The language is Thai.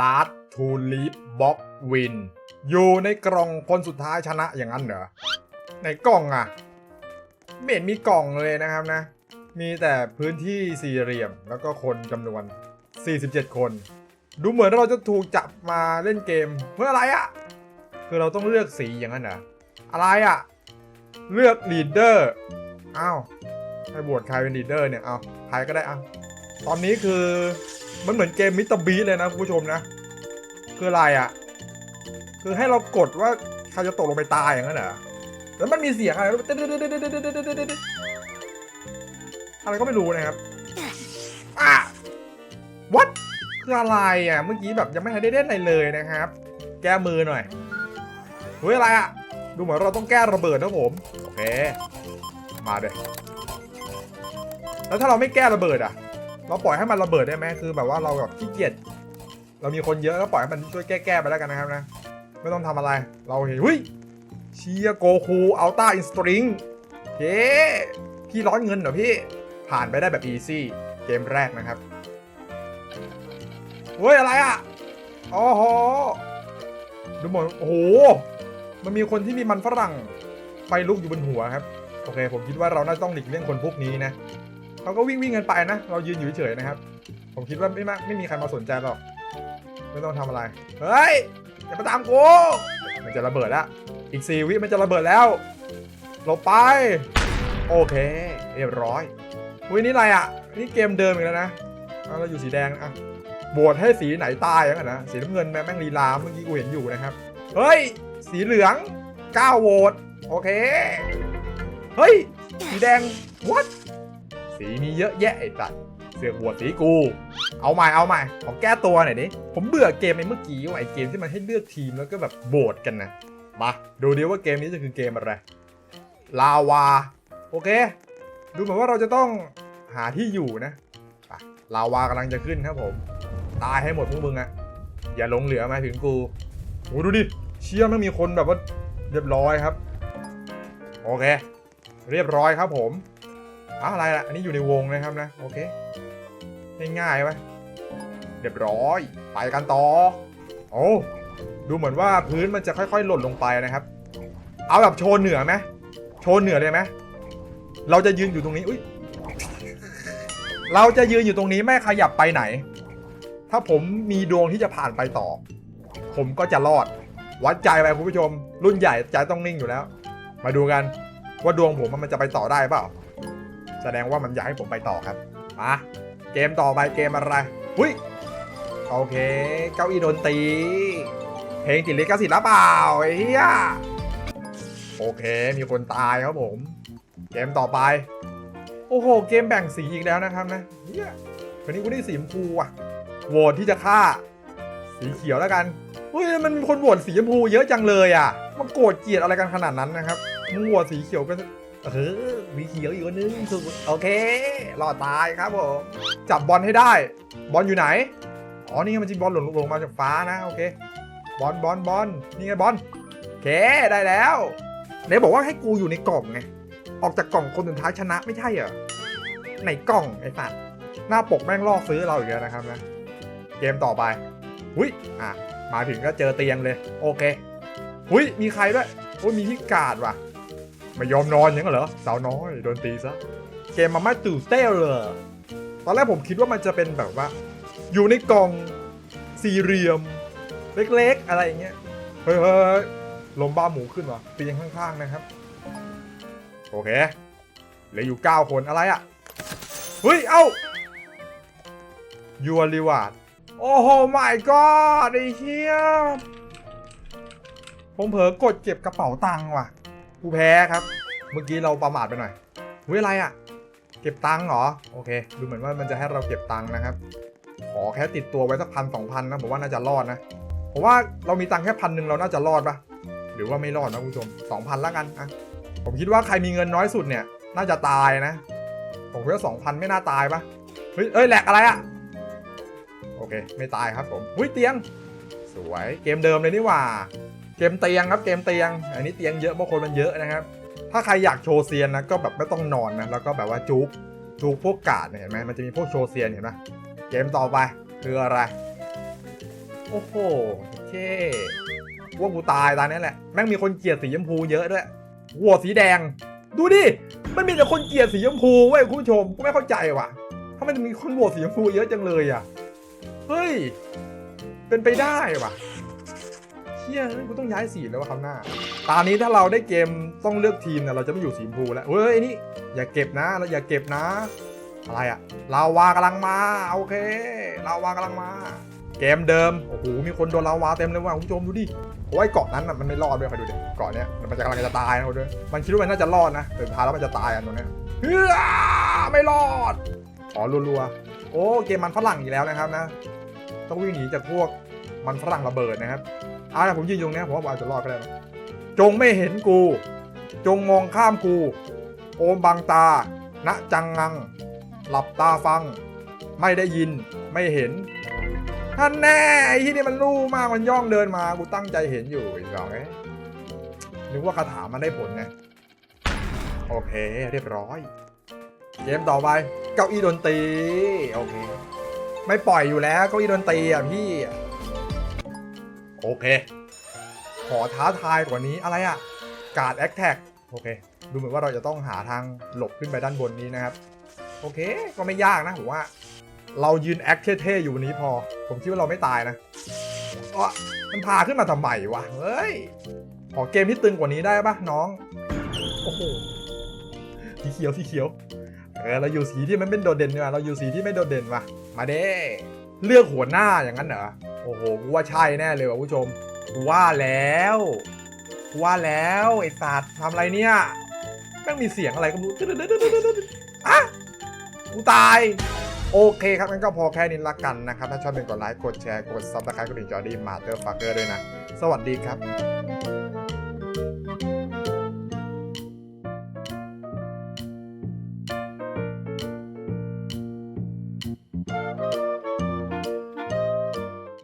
ลาดทูลิปบ็อกวิน อยู่ในกล่องคนสุดท้ายชนะอย่างนั้นเหรอ ในกล่องอะไม่เห็นมีกล่องเลยนะครับนะ มีแต่พื้นที่สี่เหลี่ยมแล้วก็คนจำนวน 47 คน ดูเหมือนเราจะถูกจับมาเล่นเกมเมื่ออะไรอะคือเราต้องเลือกสีอย่างนั้นเหรอ อะไรอะเลือกลีดเดอร์อ้าวให้บวชใครเป็นลีดเดอร์เนี่ย เอาใครก็ได้เอาตอนนี้คือ มันเหมือนเกมมิสเตอร์บีเลยนะคุณผู้ชมนะ คืออะไรอะคือให้เรากดว่าใครจะตกลงไปตายอย่างนั้นเหรอแล้วมันมีเสียงอะไรอะไรก็ไม่รู้นะครับอะ what คืออะไรอะ เมื่อกี้แบบยังไม่ทันได้เล่นอะไรเลยนะครับ แก้มือหน่อยเฮ้ยอะไรอะ ดูเหมือนเราต้องแก้ระเบิดนะผม โอเค มาเลยแล้วถ้าเราไม่แก้ระเบิดอะ เราปล่อยให้มันระเบิดได้ไหมคือแบบว่าเราแบบขี้เกียจเรามีคนเยอะก็ปล่อยให้มันช่วยแก้ๆไปแล้วกันนะครับนะ ไม่ต้องทำอะไร เราเห็นเฮ้ยเชียโกคูอัลต้าอินสตริงเฮ้พี่ร้อนเงินเหรอพี่ผ่านไปได้แบบอีซี่เกมแรกนะครับเฮ้ยอะไรอะโอ้โหดูหมือนโอ้โหมันมีคนที่มีมันฝรั่งไฟลุกอยู่บนหัวครับโอเค ผมคิดว่าเราน่าต้องหลีกเลี่ยงคนพวกนี้นะ เขาก็วิ่งวิ่งกันไปนะ เรายืนอยู่เฉยๆนะครับ ผมคิดว่าไม่มาไม่มีใครมาสนใจหรอก ไม่ต้องทำอะไร เฮ้ย อย่ามาตามกู มันจะระเบิดแล้ว อีกสี่วิมันจะระเบิดแล้วหลบไป โอเคเรียบร้อยอุ้ยนี่อะไรอะ นี่เกมเดิมอีกแล้วนะเราอยู่สีแดงอะโหวตให้สีไหนตายอย่างนั้นนะ สีน้ำเงินแม่แม่งลีลาเมื่อกี้กูเห็นอยู่นะครับ เฮ้ย สีเหลือง9โหวต โอเค เฮ้ย สีแดง what สีมีเยอะแยะไอ้ตัดเสือกโหวสีกู เอาใหม่เอาใหม่ขอแก้ตัวหน่อยดิผมเบื่อเกมไอ้เมื่อกี้ว่ะไอ้เกมที่มันให้เลือกทีมแล้วก็แบบโหวตกันนะมาดูดิว่าเกมนี้จะคือเกมอะไรลาวาโอเค ดูเหมือนว่าเราจะต้องหาที่อยู่นะลาวากำลังจะขึ้นครับผม ตายให้หมดพวกมึงอะอย่าหลงเหลือมาถึงกูโอ้ดูดิเชี่ยไม่มีคนแบบว่าเรียบร้อยครับ โอเค เรียบร้อยครับผม อะไรล่ะ อันนี้อยู่ในวงนะครับนะ โอเค ง่ายๆไหมเรียบร้อย ไปกันต่อ โอ้ดูเหมือนว่าพื้นมันจะค่อยๆ หล่นลงไปนะครับ เอาแบบโชว์เหนือไหมโชว์เหนือเลยไหมเราจะยืนอยู่ตรงนี้อุ้ยเราจะยืนอยู่ตรงนี้ไม่ขยับไปไหน ถ้าผมมีดวงที่จะผ่านไปต่อ ผมก็จะรอด วัดใจไปคุณผู้ชม รุ่นใหญ่ใจต้องนิ่งอยู่แล้ว มาดูกันว่าดวงผมมันจะไปต่อได้เปล่า แสดงว่ามันอยากให้ผมไปต่อครับมาเกมต่อไปเกมอะไรหุ้ยโอเค เก้าอี้ดนตรีเพลงติดลิขสิทธิ์แล้วเปล่าไอ้เหี้ยโอเคมีคนตายครับผม เกมต่อไป โอ้โห เกมแบ่งสีอีกแล้วนะครับนะเฮียวันนี้กูได้สีชมพูอะโหวตที่จะฆ่า สีเขียวแล้วกันเฮ้ยมันมีคนโหวตสีชมพูเยอะจังเลยอะมันโกรธเกลียดอะไรกันขนาดนั้นนะครับมึงโหวตสีเขียวเป็น เออมีเขียวอีกคนนึงสุดโอเครอดตายครับผมจับบอลให้ได้ บอลอยู่ไหนอ๋อนี่ไงมันจริงบอลหล่นลงมาจากฟ้านะโอเคบอลบอลบอลนี่ไงบอลโอเคได้แล้วไหนบอกว่าให้กูอยู่ในกล่องไงออกจากกล่องคนสุดท้ายชนะไม่ใช่เหรอในกล่องไอ้สัตว์หน้าปกแม่งล่อซื้อเราอีกแล้วนะครับนะเกมต่อไปหุยอะมาถึงก็เจอเตียงเลย โอเคหุยมีใครด้วยโอ้ยมีที่กาดว่ะ ไม่ยอมนอนอยังนั้นเหรอสาวน้อยโดนตีซะเกมมาม่าตู่เต้เลยตอนแรกผมคิดว่ามันจะเป็นแบบว่า อยู่ในกล่องสี่เหลี่ยม เล็กๆ อะไรอย่างเงี้ยเฮ้ยเลมบ้าหมูขึ้นวะเตียงข้างๆนะครับ โอเคเหลืออยู่9คนอะไรอะ่ะเฮ้ย เอ้ายูริวาดโอ้โห my god ไอ้เหี้ยผมเผลอกดเก็บกระเป๋าตังค์ว่ะ กูแพ้ครับ เมื่อกี้เราประมาทไปหน่อยเฮ้ยอะไรอะ่ะ เก็บตังค์เหรอ โอเค ดูเหมือนว่ามันจะให้เราเก็บตังค์นะครับ ขอแค่ติดตัวไว้สักพันสองพันนะ ผมว่าน่าจะรอดนะ ผมว่าเรามีตังค์แค่พันหนึ่งเราน่าจะรอดปะหรือว่าไม่รอดนะคุณผู้ชมสองพันละกันอะผมคิดว่าใครมีเงินน้อยสุดเนี่ย น่าจะตายนะ ผมคิดว่าสองพันไม่น่าตายปะเฮ้ยเอ้ยแหลกอะไรอะโอเค ไม่ตายครับผมหุ้ยเตียง สวย เกมเดิมเลยนี่หว่า เกมเตียงครับเกมเตียง อันนี้เตียงเยอะเพราะคนมันเยอะนะครับ ถ้าใครอยากโชว์เซียนนะก็แบบไม่ต้องนอนนะแล้วก็แบบว่าจุกจุกพวกกาดเนี่ยเห็นไหมมันจะมีพวกโชว์เซียนเห็นไหมเกมต่อไปคืออะไร โอ้โหเช่ว่ากูตายตอนนี้แหละแม่งมีคนเกลียดสีชมพูเยอะด้วยโหวสีแดง ดูดิมันมีแต่คนเกลียดสีชมพูเว้ยคุณผู้ชมกูไม่เข้าใจว่ะทำไมมันมีคนโหวตสีชมพูเยอะจังเลยอะเฮ้ยเป็นไปได้ว่ะ เชี่ยกูต้องย้ายสีแล้วว่ะคำหน้า ตอนนี้ถ้าเราได้เกมต้องเลือกทีมเนี่ยเราจะไม่อยู่สีชมพูแล้วเฮ้ยนี่อย่าเก็บนะเราอย่าเก็บนะ อะไรอะลาวากำลังมาโอเคลาวากำลังมา เกมเดิมโอ้โหมีคนโดนลาวาเต็มเลยว่ะคุณผู้ชมดูดิโอ้ยเกาะนั้นอะมันไม่รอดด้วยใครดูดิเกาะเนี้ยมันจะกำลังจะตายนะคุณด้วยมันคิดว่ามันน่าจะรอดนะแต่สุดท้ายแล้วมันจะตายอะตรงเนี้ยเฮ้ยไม่รอดอ๋อรัวๆโอ้เกมมันฝรั่งอีกแล้วนะครับนะ ต้องวิ่งหนีจากพวกมันฝรั่งระเบิดนะครับ อ่าผมยืนอยู่ตรงเนี้ยผมว่าอาจจะรอดก็ได้นะจงไม่เห็นกู จงมองข้ามกู โอมบังตา ณจังงัง หลับตาฟัง ไม่ได้ยินไม่เห็นท่านแน่ไอ้ที่นี่มันรู้มากมันย่องเดินมากูตั้งใจเห็นอยู่อีกสองเอ้ยนึกว่าคาถามันได้ผลไงโอเคเรียบร้อย เกมต่อไป เก้าอี้ดนตรีโอเค ไม่ปล่อยอยู่แล้วเก้าอี้ดนตรีอะพี่ โอเค ขอท้าทายกว่านี้อะไรอะการ์ดแอคแท็กโอเค ดูเหมือนว่าเราจะต้องหาทางหลบขึ้นไปด้านบนนี้นะครับ โอเค ก็ไม่ยากนะผมว่า เรายืนแอคเท่ๆอยู่วันนี้พอ ผมคิดว่าเราไม่ตายนะอ๋อมันพาขึ้นมาทำไมวะ เฮ้ย ขอเกมที่ตึงกว่านี้ได้ปะน้อง โอ้โห สีเขียวสีเขียว เออเราอยู่สีที่มันเป็นโดดเด่นดีกว่าเราอยู่สีที่ไม่โดดเด่นว่ะ มาเด้ เลือกหัวหน้าอย่างนั้นเหรอ โอ้โหกูว่าใช่แน่เลยว่ะผู้ชมกูว่าแล้วกูว่าแล้วไอ้สัตร์ทำอะไรเนี่ยแม่งมีเสียงอะไรก็ไม่รู้อะกูตาย โอเคครับงั้นก็พอแค่นี้ละกันนะครับ ถ้าชอบเป็นกดไลค์ กดแชร์ กดซับสไครต์กดติดจอดีมาเตอร์ฟักเกอร์ด้วยนะ สวัสดีครับ